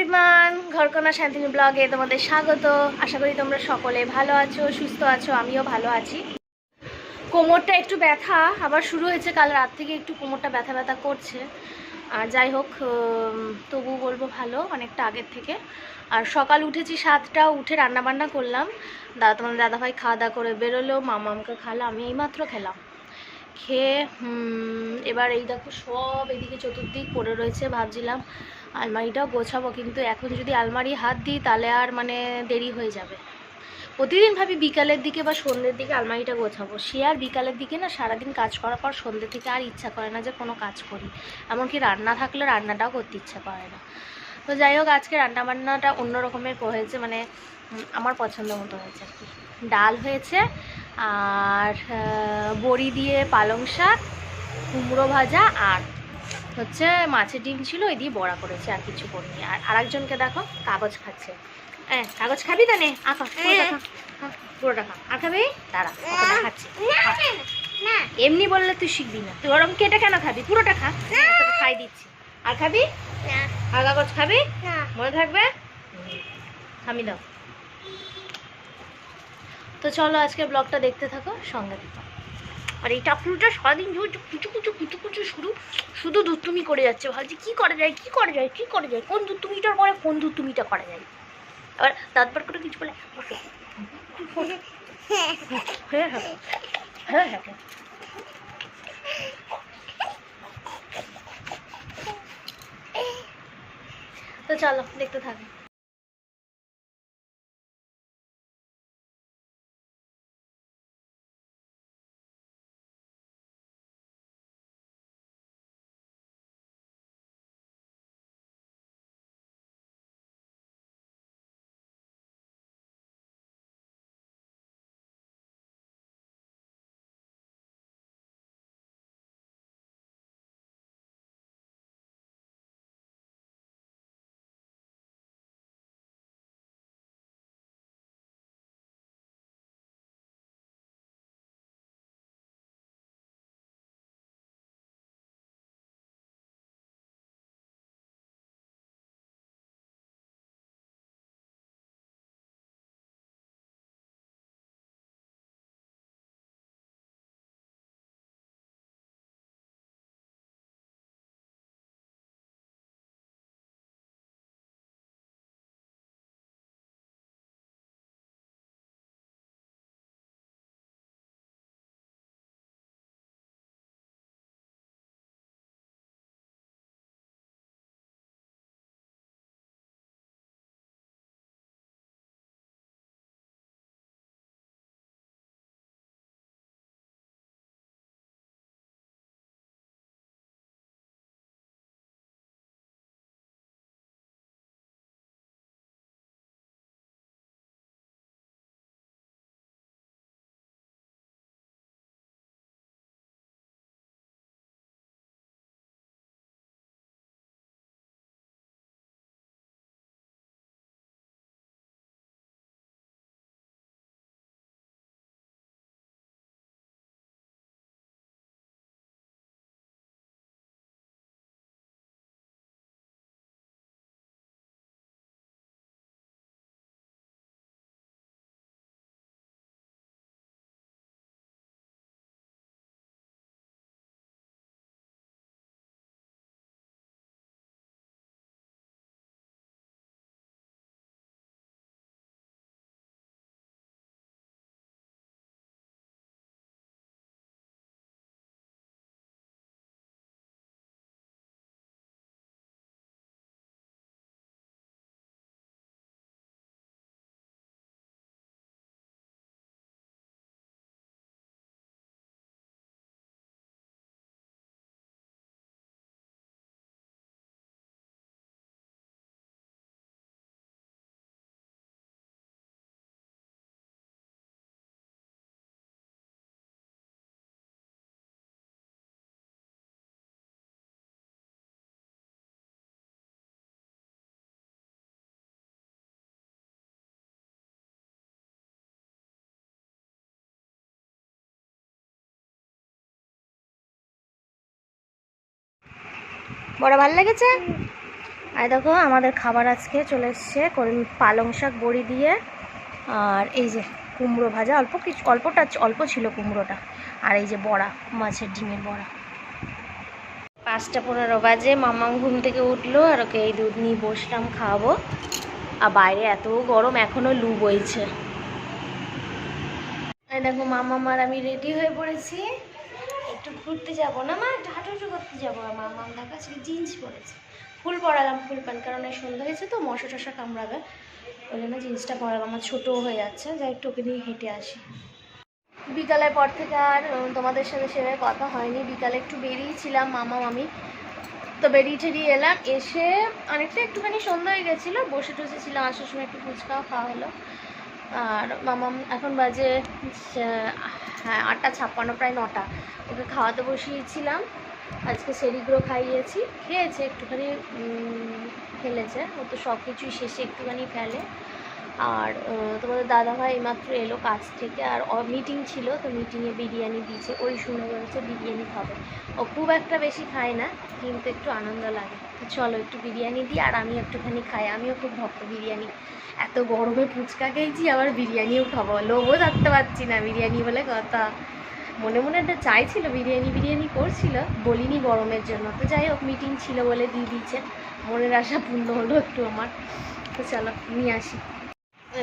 Everyone ঘরকোনা Shantini ব্লগে তোমাদের স্বাগত। আশা করি তোমরা সকলে ভালো আছো, সুস্থ আছো, আমিও ভালো আছি। কোমরটা একটু ব্যথা, আবার শুরু হয়েছে কাল রাত থেকে একটু কোমরটা ব্যথা ব্যথা করছে। আর যাই হোক তবু বলব ভালো, অনেকটা আগের থেকে। আর সকাল উঠেছি সাতটা, উঠে রান্না বান্না করলাম। দাদা তোমার দাদাভাই খাওয়া দাওয়া করে বেরোলো মামা আমাকে খালো আমি এইমাত্র খেলাম। খেয়ে এবার এই দেখো সব এদিকে চতুর্দিক পড়ে রয়েছে ভাবছিলাম। আলমারিটাও গোছাবো, কিন্তু এখন যদি আলমারি হাত দিই তাহলে আর মানে দেরি হয়ে যাবে। প্রতিদিন ভাবি বিকালের দিকে বা সন্ধ্যের দিকে আলমারিটা গোছাবো। সে আর বিকালের দিকে না সারাদিন কাজ করার পর সন্ধ্যে থেকে আর ইচ্ছা করে না যে কোনো কাজ করি। এমনকি রান্না থাকলে রান্নাটাও করতে ইচ্ছা করে না। তো যাই হোক, আজকে রান্না বান্নাটা অন্য রকমের হয়েছে মানে আমার পছন্দ মতো হয়েছে আর কি। ডাল হয়েছে আর বড়ি দিয়ে পালং শাক কুমড়ো ভাজা আর হচ্ছে মাছের ডিম ছিল ওই দিয়ে বড়া করেছে আর কিছু করিনি। আর আরেকজনকে দেখো কাগজ খাচ্ছে। হ্যাঁ কাগজ খাবি তা নে আঁকা পুরোটা খা আর খাবি? ওটা খাচ্ছে এমনি বললে তুই শিখবি না। তুই ওরম কেটে কেন খাবি? পুরোটা খা। খাই দিচ্ছি। আর খাবি? আর কাগজ খাবি? মনে থাকবে? আমি দাও। তো চলো আজকে ব্লগটা দেখতে থাকো, সঙ্গে থাকো আর এই টাপুটা সারাদিন কুচু কুচু কুচু কুচু শুরু, শুধু দুতুমি করে যাচ্ছে ভাবছি কি করা যায়, কি করা যায়, কি করা যায়, কোন দুতুমিটার পরে কোন দুতুমিটা করা যায় আবার দাঁতবার করে কিছু বলে। হ্যাঁ হ্যাঁ হ্যাঁ হ্যাঁ হ্যাঁ। তো চলো, দেখতে থাকো বড় ভালো লেগেছে? আর দেখো, আমাদের খাবার আজকে চলে এসছে পালং শাক বড়ি দিয়ে, আর এই যে কুমড়ো ভাজা, অল্প কিছু, অল্পটা, অল্প ছিল কুমড়োটা, আর এই যে বড়া, মাছের ডিমের বড়া। পাঁচটা পনেরো বাজে, মামাম ঘুম থেকে উঠল, আর ওকে এই দুধ নিয়ে বসলাম খাওয়াবো। আর বাইরে এত গরম এখনও লু বইছে। দেখো মামা মার আমি রেডি হয়ে পড়েছি। ঘুরতে যাব না, মা? একটু হাঁটাহাঁটু করতে যাব আর মামা দেখো আজকে জিন্স পরেছে। ফুল পরালাম, ফুল প্যান্ট, কারণ এই সন্ধ্যা হয়েছে তো, মশা টশা কামড়াবে। ওই জন্য জিন্সটা পরালাম, আমার ছোটো হয়ে যাচ্ছে। যাই একটু ওকে নিয়ে হেঁটে আসি। বিকালের পর থেকে আর তোমাদের সাথে সেভাবে কথা হয়নি। বিকালে একটু বেরিয়েছিলাম, মামা, মামি। তো বেরিয়ে টেরিয়ে এলাম, এসে অনেকটা একটুখানি সন্ধ্যা হয়ে গেছিল, বসে টসে ছিলাম, আসার সময় একটু ফুচকাও খাওয়া হলো। আর মামাম এখন বাজে হ্যাঁ আটটা ছাপ্পান্ন, প্রায় নটা। ওকে খাওয়াতে বসিয়েছিলাম। আজকে সেরিগুলো খাইয়েছি। খেয়েছে, একটুখানি ফেলেছে। ও তো সব কিছুই শেষে একটুখানি ফেলে। আর তোমাদের দাদাভাই এইমাত্র এলো কাজ থেকে আর মিটিং ছিল, তো মিটিংয়ে বিরিয়ানি দিয়েছে, ওই শুনে বলেছে বিরিয়ানি খাবে। ও খুব একটা বেশি খায় না, কিন্তু একটু আনন্দ লাগে। চলো একটু বিরিয়ানি দিই, আর আমি একটুখানি খাই, আমিও খুব ভক্ত বিরিয়ানি। এত গরমে ফুচকা খেয়েছি, আবার বিরিয়ানিও খাব। লোভও থাকতে পারছি না বিরিয়ানি বলে কথা। মনে মনে একটা চাইছিল, বিরিয়ানি বিরিয়ানি করছিল, বলিনি গরমের জন্য। তো যাই হোক মিটিং ছিল বলে দিয়ে দিয়েছে। মনের আশা পূর্ণ হলো একটু আমার। তো চলো, নিয়ে আসি।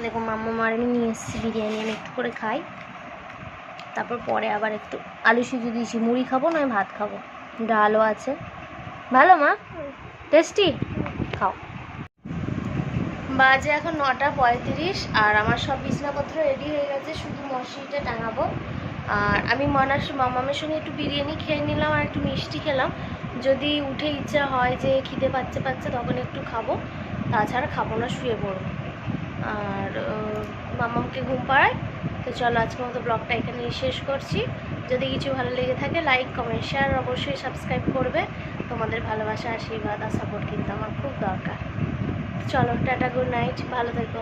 দেখো মাম্মা মার আমি নিয়ে এসেছি বিরিয়ানি, আমি একটু করে খাই। তারপর পরে আবার একটু আলু সিদ্ধ দিয়েছি। মুড়ি খাব, নয় ভাত খাব। ডালও আছে। ভালো, মা? টেস্টি? খাও। বাজে এখন নটা পঁয়ত্রিশ, আর আমার সব বিছনাপত্র রেডি হয়ে গেছে, শুধু মশারিটা টাঙাবো। আর আমি মনার মামামের সঙ্গে একটু বিরিয়ানি খেয়ে নিলাম আর একটু মিষ্টি খেলাম। যদি উঠে ইচ্ছা হয় যে খিদে পাচ্ছে পাচ্ছে, তখন একটু খাব। তাছাড়া খাব না, শুয়ে পড়ব। আর মামামকে ঘুম পাড়ায়। তো চলো আজকের মতো ব্লগটা এখানেই শেষ করছি। যদি কিছু ভালো লেগে থাকে লাইক কমেন্ট শেয়ার অবশ্যই সাবস্ক্রাইব করবে। তোমাদের ভালোবাসা, আশীর্বাদ আর সাপোর্ট কিন্তু আমার খুব দরকার। চলো, টাটা গুড নাইট ভালো থেকো।